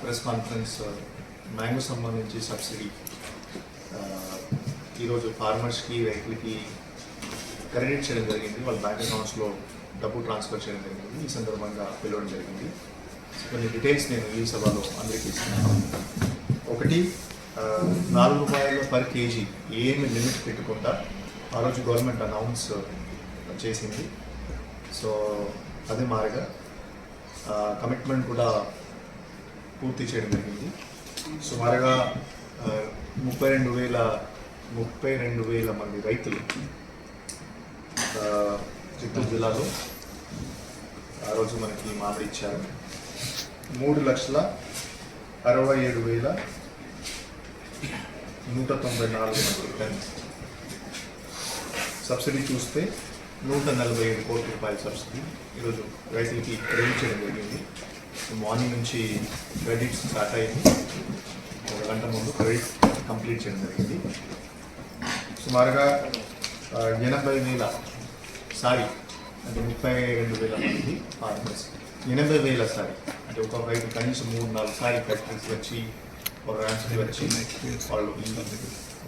Press conference mango సంబంధించి subsidy. ఈరోజు ఫార్మర్స్కి రైతులకి క్రెడిట్ చేయడం జరిగింది. వాళ్ళ బ్యాంక్ అకౌంట్స్లో డబ్బు ట్రాన్స్ఫర్ చేయడం జరిగింది. ఈ సందర్భంగా పిలవడం జరిగింది. కొన్ని డీటెయిల్స్ నేను ఈ సభలో అందరికీ ఇస్తున్నాను. ఒకటి నాలుగు రూపాయలు పర్ కేజీ ఏమి లిమిట్ పెట్టకుండా ఆ రోజు గవర్నమెంట్ అనౌన్స్ చేసింది. సో అదే మారగా కమిట్మెంట్ కూడా పూర్తి చేయడం జరిగింది. సుమారుగా ముప్పై రెండు వేల ముప్పై రెండు వేల మంది రైతులు చిత్తూరు జిల్లాలో ఆ రోజు మనకి మామిడి ఇచ్చారు. మూడు లక్షల అరవై ఏడు వేల నూట తొంభై నాలుగు మంది టన్ సబ్సిడీ చూస్తే నూట నలభై ఏడు కోట్ల రూపాయల సబ్సిడీ ఈరోజు రైతులకి క్రెడిట్ చేయడం జరిగింది. మార్నింగ్ నుంచి క్రెడిట్ స్టార్ట్ అయింది ఒక గంట ముందు క్రెడిట్ కంప్లీట్ చేయడం జరిగింది. సుమారుగా ఎనభై వేల సారీ అంటే ముప్పై రెండు వేల మంది ఫార్మర్స్. ఎనభై వేల సారీ అంటే ఒక రైతు కనీసం మూడు నాలుగు సారీ ఫ్యాక్టరీస్ వచ్చి ఒక ర్యాంక్స్కి వచ్చి వాళ్ళు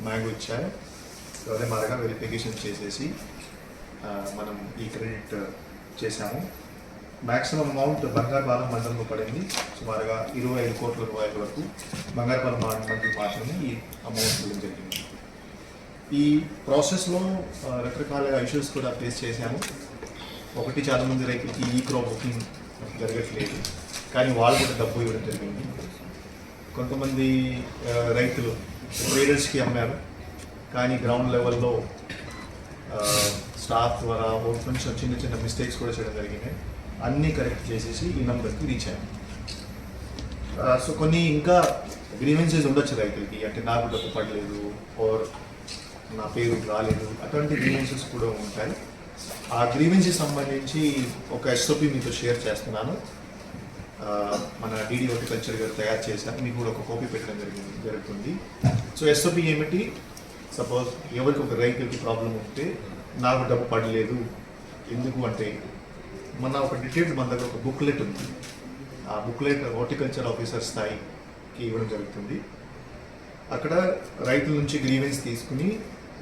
మ్యాంగో ఇచ్చారు. అదే మరగా వెరిఫికేషన్ చేసేసి మనం ఈ క్రెడిట్ చేశాము. మ్యాక్సిమం అమౌంట్ బంగారుపాలెం మండలంలో పడింది. సుమారుగా ఇరవై ఐదు కోట్ల రూపాయల వరకు బంగారుపాలెం మండలి మాత్రమే ఈ అమౌంట్ ఇవ్వడం జరిగింది. ఈ ప్రాసెస్లో రకరకాల ఇష్యూస్ కూడా ఫేస్ చేశాము. ఒకటి చాలా మంది రైతులకి ఈ క్రాప్ బుకింగ్ జరగట్లేదు. కానీ వాళ్ళు కూడా డబ్బు ఇవ్వడం జరిగింది. కొంతమంది రైతులు ట్రేడర్స్కి అమ్మారు. కానీ గ్రౌండ్ లెవెల్లో స్టాఫ్ ద్వారా ఓ కొంచెం చిన్న చిన్న మిస్టేక్స్ కూడా చేయడం జరిగినాయి అన్నీ కరెక్ట్ చేసేసి ఈ నెంబర్కి రీచ్ అయ్యాను సో కొన్ని ఇంకా గ్రీవెన్సెస్ ఉండొచ్చు రైతులకి అంటే నాకు డబ్బు పడలేదు ఓర్ నా పేరు రాలేదు అటువంటి గ్రీవెన్సెస్ కూడా ఉంటాయి. ఆ గ్రీవెన్సెస్ సంబంధించి ఒక ఎస్ఓపి మీతో షేర్ చేస్తున్నాను. మన డీడీ హార్టికల్చర్ గారు తయారు చేశారు. మీకు కూడా ఒక కాపీ పెట్టడం జరిగింది జరుగుతుంది. సో ఎస్ఓపి ఏమిటి? సపోజ్ ఎవరికి ఒక రైతుకి ప్రాబ్లం ఉంటే నాకు డబ్బు పడలేదు ఎందుకు అంటే మన ఒక డీటెయిల్డ్ మన దగ్గర ఒక బుక్లెట్ ఉంది. ఆ బుక్లెట్ హార్టికల్చర్ ఆఫీసర్ స్థాయికి ఇవ్వడం జరుగుతుంది. అక్కడ రైతుల నుంచి గ్రీవెన్స్ తీసుకుని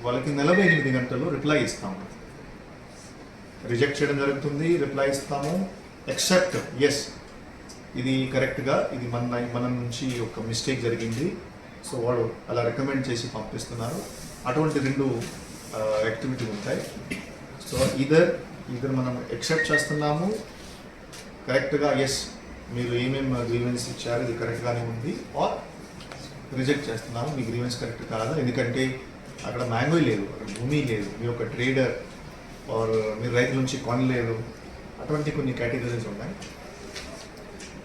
వాళ్ళకి నలభై ఎనిమిది గంటల్లో రిప్లై ఇస్తాము. రిజెక్ట్ చేయడం జరుగుతుంది రిప్లై ఇస్తాము. ఎక్సెప్ట్ ఎస్ ఇది కరెక్ట్గా ఇది మన మన నుంచి ఒక మిస్టేక్ జరిగింది. సో వాళ్ళు అలా రికమెండ్ చేసి పంపిస్తున్నారు. అటువంటి రెండు uh, యాక్టివిటీ ఉంటాయి. సో ఇదర్ ఇక్కడ మనం ఎక్సెప్ట్ చేస్తున్నాము. కరెక్ట్గా ఎస్ మీరు ఏమేమి గ్రీవెన్స్ uh, ఇచ్చారు ఇది కరెక్ట్గానే ఉంది. ఆర్ రిజెక్ట్ చేస్తున్నాము మీ గ్రీవెన్స్ కరెక్ట్ కాదు? ఎందుకంటే అక్కడ మ్యాంగో లేదు అక్కడ భూమి లేదు మీ యొక్క ట్రేడర్ ఆర్ మీరు రైతుల నుంచి కొనలేదు అటువంటి కొన్ని కేటగిరీస్ ఉన్నాయి.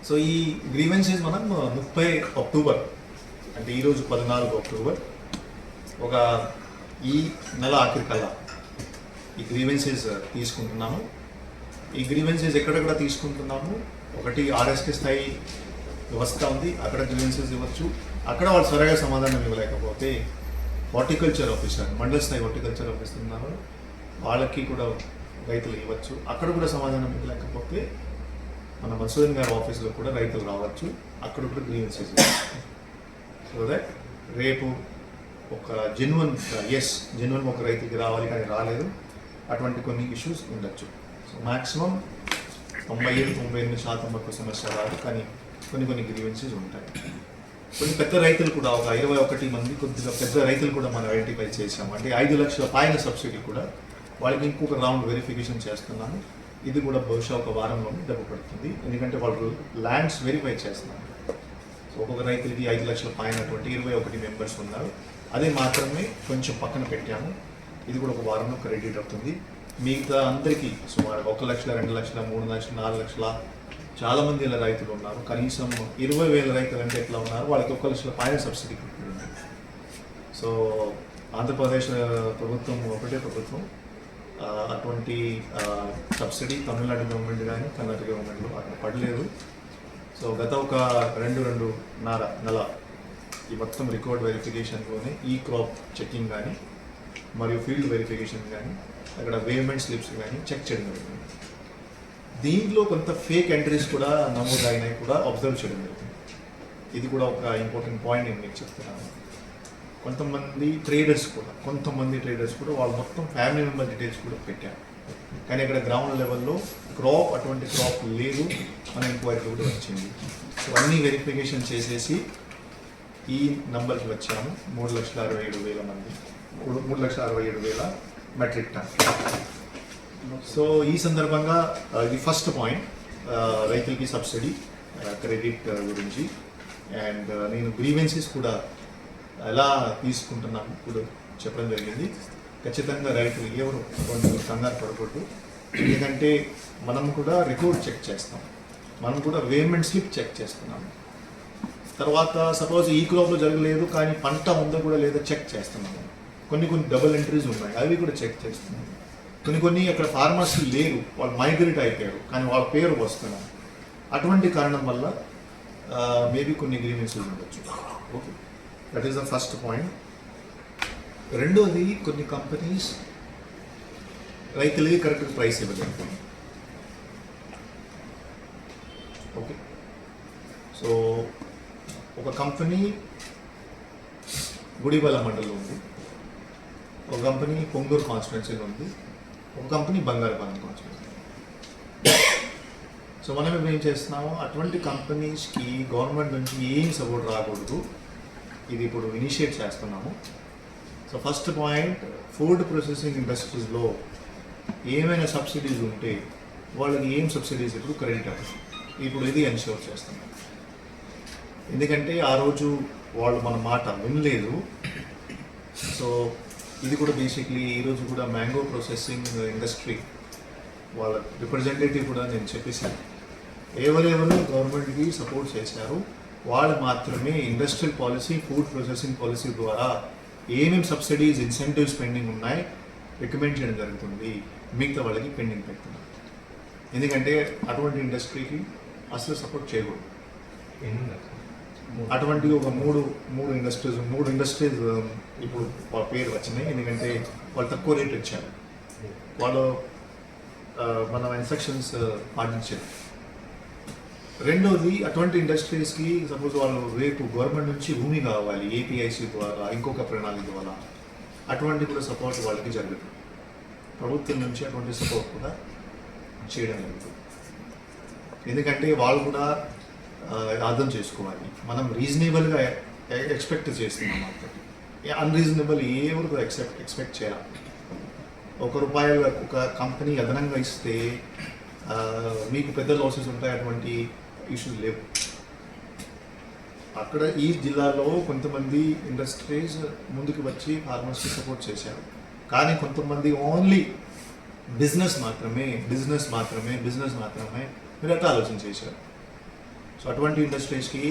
సో ఈ గ్రీవెన్సెస్ మనం uh, ముప్పై అక్టోబర్ అంటే ఈరోజు పద్నాలుగు అక్టోబర్ ఒక ఈ నెల ఆఖరి కల్లా ఈ గ్రీవెన్సెస్ uh, తీసుకుంటున్నాము. ఈ గ్రీవెన్సెస్ ఎక్కడెక్కడ తీసుకుంటున్నాము? ఒకటి ఆర్ఎస్కే స్థాయి వ్యవస్థ ఉంది. అక్కడ గ్రీవెన్సెస్ ఇవ్వచ్చు. అక్కడ వాళ్ళు సరిగా సమాధానం ఇవ్వలేకపోతే హార్టికల్చర్ ఆఫీసర్ మండల స్థాయి హార్టికల్చర్ ఆఫీసర్ ఉన్నారు. వాళ్ళకి కూడా రైతులు ఇవ్వచ్చు. అక్కడ కూడా సమాధానం ఇవ్వలేకపోతే మన మసూదన్ గారి ఆఫీస్లో కూడా రైతులు రావచ్చు. అక్కడ కూడా గ్రీవెన్సెస్ సో దట్ రేపు ఒక జెన్యున్ ఎస్ జెన్యున్ ఒక రైతుకి రావాలి కానీ రాలేదు. అటువంటి కొన్ని ఇష్యూస్ ఉండొచ్చు. సో మ్యాక్సిమం తొంభై ఏడు తొంభై ఎనిమిది శాతం వరకు సమస్య రాదు కానీ కొన్ని కొన్ని గ్రీవెన్సెస్ ఉంటాయి. కొన్ని పెద్ద రైతులు కూడా ఒక ఇరవై ఒకటి మంది కొద్దిగా పెద్ద రైతులు కూడా మనం ఐడెంటిఫై చేసాము అంటే ఐదు లక్షల పైన సబ్సిడీ కూడా వాళ్ళకి ఇంకొక రౌండ్ వెరిఫికేషన్ చేస్తున్నాను. ఇది కూడా బహుశా ఒక వారంలోనే దెబ్బ పడుతుంది. ఎందుకంటే వాళ్ళు ల్యాండ్స్ వెరిఫై చేస్తున్నారు. సో ఒక్కొక్క రైతులకి ఐదు లక్షల పైనటువంటి ఇరవై ఒకటి మెంబర్స్ ఉన్నారు. అదే మాత్రమే కొంచెం పక్కన పెట్టాము. ఇది కూడా ఒక వారంలో క్రెడిట్ అవుతుంది. మిగతా అందరికీ సుమారు ఒక లక్షల రెండు లక్షల మూడు లక్షల నాలుగు లక్షల చాలా మంది ఇలా రైతులు ఉన్నారు. కనీసం ఇరవై వేల రైతులు అంటే ఎట్లా ఉన్నారు? వాళ్ళకి ఒక లక్షల పైన సబ్సిడీ ఉంది సో ఆంధ్రప్రదేశ్ ప్రభుత్వం ఒకటే ప్రభుత్వం. అటువంటి సబ్సిడీ తమిళనాడు గవర్నమెంట్ కానీ కర్ణాటక గవర్నమెంట్లో అక్కడ పడలేదు. సో గత ఒక రెండు రెండు నార నెల ఈ మొత్తం రికార్డ్ వెరిఫికేషన్లోనే ఈ క్రాప్ చెక్కింగ్ కానీ మరియు ఫీల్డ్ వెరిఫికేషన్ కానీ అక్కడ వేవ్మెంట్ స్లిప్స్ కానీ చెక్ చేయడం జరుగుతుంది. దీంట్లో కొంత ఫేక్ ఎంట్రీస్ కూడా నమోదైనాయి కూడా అబ్జర్వ్ చేయడం జరుగుతుంది. ఇది కూడా ఒక ఇంపార్టెంట్ పాయింట్ నేను మీకు చెప్తున్నాను. కొంతమంది ట్రేడర్స్ కూడా కొంతమంది ట్రేడర్స్ కూడా వాళ్ళు మొత్తం ఫ్యామిలీ మెంబర్ డీటెయిల్స్ కూడా పెట్టారు. కానీ ఇక్కడ గ్రౌండ్ లెవెల్లో క్రాప్ అటువంటి క్రాప్ లేదు మన ఎంక్వైరీ కూడా వచ్చింది. సో అన్ని వెరిఫికేషన్ చేసేసి ఈ నంబర్కి వచ్చాము. మూడు లక్షల అరవై ఏడు వేల మంది. మూడు లక్షల అరవై ఏడు వేల మెట్రిక్ టన్. సో ఈ సందర్భంగా ఇది ఫస్ట్ పాయింట్ రైతులకి సబ్సిడీ క్రెడిట్ గురించి. అండ్ నేను గ్రీవెన్సీస్ కూడా ఎలా తీసుకుంటున్నాను కూడా చెప్పడం జరిగింది. ఖచ్చితంగా రైతులు ఎవరు కొంచెం కంగారు పడకూడదు. ఎందుకంటే మనం కూడా రికార్డ్ చెక్ చేస్తాం. మనం కూడా వేమెంట్ స్లిప్ చెక్ చేస్తున్నాము తర్వాత సపోజ్ ఈ క్రాప్లో జరగలేదు కానీ పంట ఉందో కూడా లేదో చెక్ చేస్తున్నాము కొన్ని కొన్ని డబుల్ ఎంట్రీస్ ఉన్నాయి అవి కూడా చెక్ చేస్తున్నాం. కొన్ని కొన్ని అక్కడ ఫార్మర్స్ లేరు. వాళ్ళు మైగ్రేట్ అయిపోయారు. కానీ వాళ్ళ పేరు వస్తున్నారు అటువంటి కారణం వల్ల మేబీ కొన్ని గ్రీవెన్సెస్ ఉండొచ్చు. Okay that is the first point రెండోది కొన్ని కంపెనీస్ రైతులకి కరెక్ట్ ప్రైస్ ఇవ్వలేదు. ఓకే సో ఒక కంపెనీ గుడిబల మండలం ఉంది. ఒక కంపెనీ పొంగూరు కాన్స్టిట్యున్సీలో ఉంది. ఒక కంపెనీ బంగారపాలెం కాన్స్టిట్యున్సీ. సో మనం ఇప్పుడు ఏం చేస్తున్నాము అటువంటి కంపెనీస్కి గవర్నమెంట్ నుంచి ఏం సపోర్ట్ రాకూడదు. ఇది ఇప్పుడు ఇనిషియేట్ చేస్తున్నాము. So first point food processing ఇండస్ట్రీస్లో ఏమైనా సబ్సిడీస్ ఉంటే వాళ్ళకి ఏం సబ్సిడీస్ ఇప్పుడు క్రెడిట్ అవుతుంది ఇప్పుడు ఇది ఎన్ష్యూర్ చేస్తున్నాం. ఎందుకంటే ఆ రోజు వాళ్ళు మన మాట వినలేదు. సో ఇది కూడా బేసిక్లీ ఈరోజు కూడా మ్యాంగో ప్రాసెసింగ్ ఇండస్ట్రీ వాళ్ళ రిప్రజెంటేటివ్ కూడా నేను చెప్పేసాను ఎవరెవరు గవర్నమెంట్కి సపోర్ట్ చేశారు వాళ్ళు మాత్రమే industrial policy food processing policy ద్వారా ఏమేమి సబ్సిడీస్ ఇన్సెంటివ్స్ పెండింగ్ ఉన్నాయి రికమెండ్ చేయడం జరుగుతుంది. మిగతా వాళ్ళకి పెండింగ్ పెడుతున్నారు ఎందుకంటే అటువంటి ఇండస్ట్రీకి అసలు సపోర్ట్ చేయకూడదు. అటువంటి ఒక మూడు మూడు ఇండస్ట్రీస్ మూడు ఇండస్ట్రీస్ um, ఇప్పుడు వాళ్ళ పేరు వచ్చినాయి. ఎందుకంటే వాళ్ళు తక్కువ రేట్ ఇచ్చారు. వాళ్ళు మన ఇన్స్ట్రక్షన్స్ uh, పాటించారు. రెండోది అటువంటి ఇండస్ట్రీస్కి సపోజ్ వాళ్ళు రేపు గవర్నమెంట్ నుంచి భూమి కావాలి ఏపీఐసి ద్వారా ఇంకొక ప్రణాళిక ద్వారా అటువంటి కూడా సపోర్ట్ వాళ్ళకి జరుగుతుంది ప్రభుత్వం నుంచి అటువంటి సపోర్ట్ కూడా చేయడం జరుగుతుంది. ఎందుకంటే వాళ్ళు కూడా అర్థం చేసుకోవాలి. మనం రీజనబుల్గా ఎక్స్పెక్ట్ చేస్తున్నాం మార్కెట్ అన్రీజనబుల్ ఎవరు కూడా ఎక్సెప్ట్ ఎక్స్పెక్ట్ చేయాలి. ఒక రూపాయి ఒక కంపెనీ అదనంగా ఇస్తే మీకు పెద్ద లాసెస్ ఉంటాయి అటువంటి ఇష్యూస్ లేవు. అక్కడ ఈ జిల్లాలో కొంతమంది ఇండస్ట్రీస్ ముందుకు వచ్చి ఫార్మర్స్కి సపోర్ట్ చేశారు. కానీ కొంతమంది ఓన్లీ బిజినెస్ మాత్రమే బిజినెస్ మాత్రమే బిజినెస్ మాత్రమే మీరు అట్లా ఆలోచన చేశారు. సో అటువంటి ఇండస్ట్రీస్కి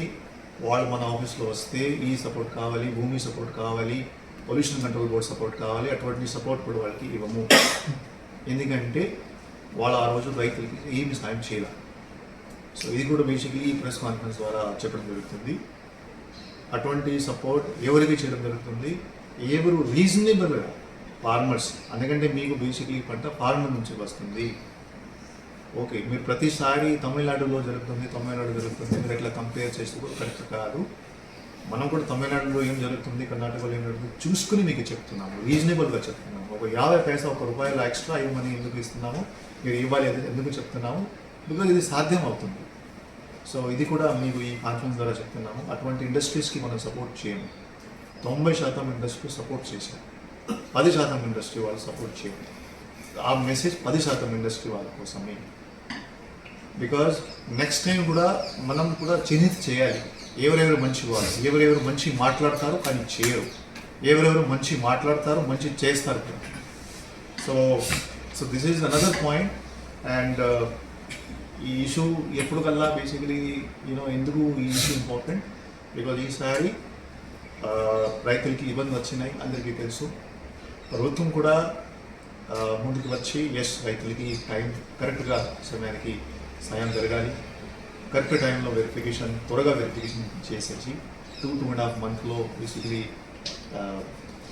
వాళ్ళు మన ఆఫీస్లో వస్తే ఈ సపోర్ట్ కావాలి భూమి సపోర్ట్ కావాలి పొల్యూషన్ కంట్రోల్ బోర్డ్ సపోర్ట్ కావాలి అటువంటి సపోర్ట్ కూడా వాళ్ళకి ఇవ్వము. ఎందుకంటే వాళ్ళు ఆ రోజు రైతులకి ఏమి సాయం చేయాలి. సో ఇది కూడా బేసిక్లీ ఈ ప్రెస్ కాన్ఫరెన్స్ ద్వారా చెప్పడం జరుగుతుంది. అటువంటి సపోర్ట్ ఎవరికి చేయడం జరుగుతుంది? ఎవరు రీజనబుల్గా ఫార్మర్స్ ఎందుకంటే మీకు బేసిక్లీ పంట ఫార్మర్ నుంచి వస్తుంది. ఓకే మీరు ప్రతిసారి తమిళనాడులో జరుగుతుంది తమిళనాడు జరుగుతుంది మీరు ఎట్లా కంపేర్ చేస్తే కూడా కరెక్ట్ కాదు. మనం కూడా తమిళనాడులో ఏం జరుగుతుంది కర్ణాటకలో ఏం జరుగుతుంది చూసుకుని మీకు చెప్తున్నాము రీజనబుల్గా చెప్తున్నాము. ఒక యాభై పైసా ఒక రూపాయలు ఎక్స్ట్రా ఇవ్వమని ఎందుకు ఇస్తున్నాము మీరు ఇవ్వాలి అది ఎందుకు చెప్తున్నాము బికాజ్ ఇది సాధ్యం అవుతుంది. సో ఇది కూడా మీకు ఈ కాన్ఫరెన్స్ ద్వారా చెప్తున్నాము. అటువంటి ఇండస్ట్రీస్కి మనం సపోర్ట్ చేయము తొంభై శాతం ఇండస్ట్రీ సపోర్ట్ చేశాం పది శాతం ఇండస్ట్రీ వాళ్ళు సపోర్ట్ చేయము ఆ మెసేజ్ పది శాతం ఇండస్ట్రీ వాళ్ళ కోసమే. బికాజ్ నెక్స్ట్ టైం కూడా మనం కూడా చిహ్నిత చేయాలి. ఎవరెవరు మంచి వాళ్ళు ఎవరెవరు మంచి మాట్లాడతారు కానీ చేయరు. ఎవరెవరు మంచి మాట్లాడతారు మంచి చేస్తారు. So so this is another point and ఈ ఇష్యూ ఎప్పుడు కల్లా బేసికలీ యూనో ఎందుకు ఈ ఇష్యూ ఇంపార్టెంట్ బికాజ్ ఈసారి uh, రైతులకి ఇబ్బంది వచ్చినాయి అందరికీ తెలుసు. ప్రభుత్వం కూడా uh, ముందుకు వచ్చి ఎస్ రైతులకి టైం కరెక్ట్గా సమయానికి సాయం జరగాలి. కరెక్ట్ టైంలో వెరిఫికేషన్ త్వరగా వెరిఫికేషన్ చేసేసి టూ టూ అండ్ హాఫ్ మంత్లో బేసిక్లీ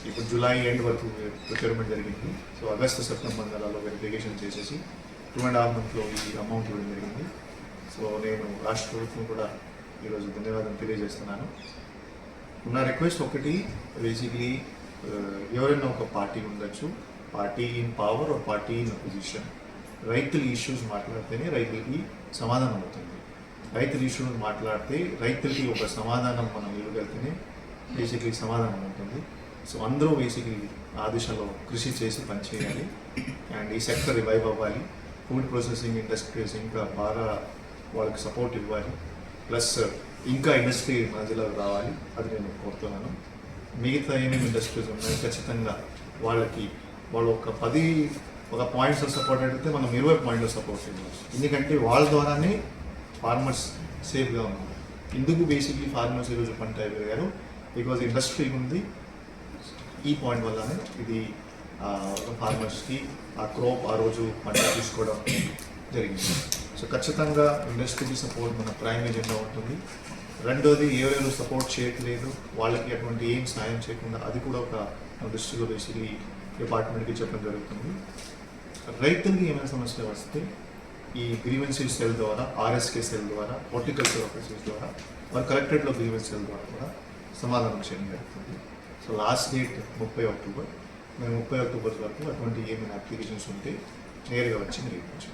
ఇప్పుడు జూలై ఎండ్ వరకు ప్రొక్యూర్మెంట్ జరిగింది. సో ఆగస్టు సెప్టెంబర్ నెలలో వెరిఫికేషన్ చేసేసి టూ అండ్ హాఫ్ మంత్లో ఈ అమౌంట్ ఇవ్వడం జరిగింది. సో నేను రాష్ట్ర ప్రభుత్వం కూడా ఈరోజు ధన్యవాదం తెలియజేస్తున్నాను. నా రిక్వెస్ట్ ఒకటి బేసిక్లీ ఎవరైనా ఒక పార్టీ ఉండొచ్చు. Party in power or party in position రైతుల ఇష్యూస్ మాట్లాడితేనే రైతులకి సమాధానం అవుతుంది. రైతుల ఇష్యూస్ మాట్లాడితే రైతులకి ఒక సమాధానం మనం ఇవ్వగలిగితేనే బేసిక్లీ సమాధానం ఉంటుంది. సో అందరూ బేసిక్లీ ఆ దిశలో కృషి చేసి పనిచేయాలి అండ్ ఈ సెక్టర్ రివైవ్ అవ్వాలి. ఫుడ్ ప్రాసెసింగ్ ఇండస్ట్రీస్ ఇంకా బాగా వాళ్ళకి సపోర్ట్ ఇవ్వాలి. ప్లస్ ఇంకా ఇండస్ట్రీ మన జిల్లాకు రావాలి. అది నేను కోరుతున్నాను. మిగతా ఏమేమి ఇండస్ట్రీస్ ఉన్నాయి ఖచ్చితంగా వాళ్ళకి వాళ్ళు ఒక పది ఒక పాయింట్స్ సపోర్ట్ అయితే మనం ఇరవై పాయింట్లో సపోర్ట్ చేయాలి ఎందుకంటే వాళ్ళ ద్వారానే ఫార్మర్స్ సేఫ్గా ఉన్నారు. ఎందుకు బేసిక్లీ ఫార్మర్స్ ఈరోజు పంట అయిపోయారు బికాజ్ ఇండస్ట్రీ ఉంది. ఈ పాయింట్ వల్లనే ఇది ఫార్మర్స్కి ఆ క్రాప్ ఆ రోజు పంట తీసుకోవడం జరిగింది. సో ఖచ్చితంగా ఇండస్ట్రీకి సపోర్ట్ మన ప్రైమ్ ఏజెండా ఉంటుంది. రెండోది ఎవరెవరు సపోర్ట్ చేయట్లేదు వాళ్ళకి అటువంటి ఏం సాయం చేయకుండా అది కూడా ఒక దృష్టిలో బేసిక్లీ డిపార్ట్మెంట్కి చెప్పడం జరుగుతుంది. రైతులకి ఏమైనా సమస్యలు వస్తే ఈ గ్రీవెన్సీ సెల్ ద్వారా ఆర్ఎస్కే సెల్ ద్వారా హార్టికల్చర్ ఆఫీసెస్ ద్వారా వారు కలెక్టరేట్లో గ్రీవెన్స్ సెల్ ద్వారా కూడా సమాధానం చేయడం జరుగుతుంది. సో లాస్ట్ డేట్ ముప్పై అక్టోబర్ మేము ముప్పై అక్టోబర్ వరకు అటువంటి ఏమైనా అప్లికేషన్స్ ఉంటే నేరుగా వచ్చి మీరు ఇవ్వచ్చు.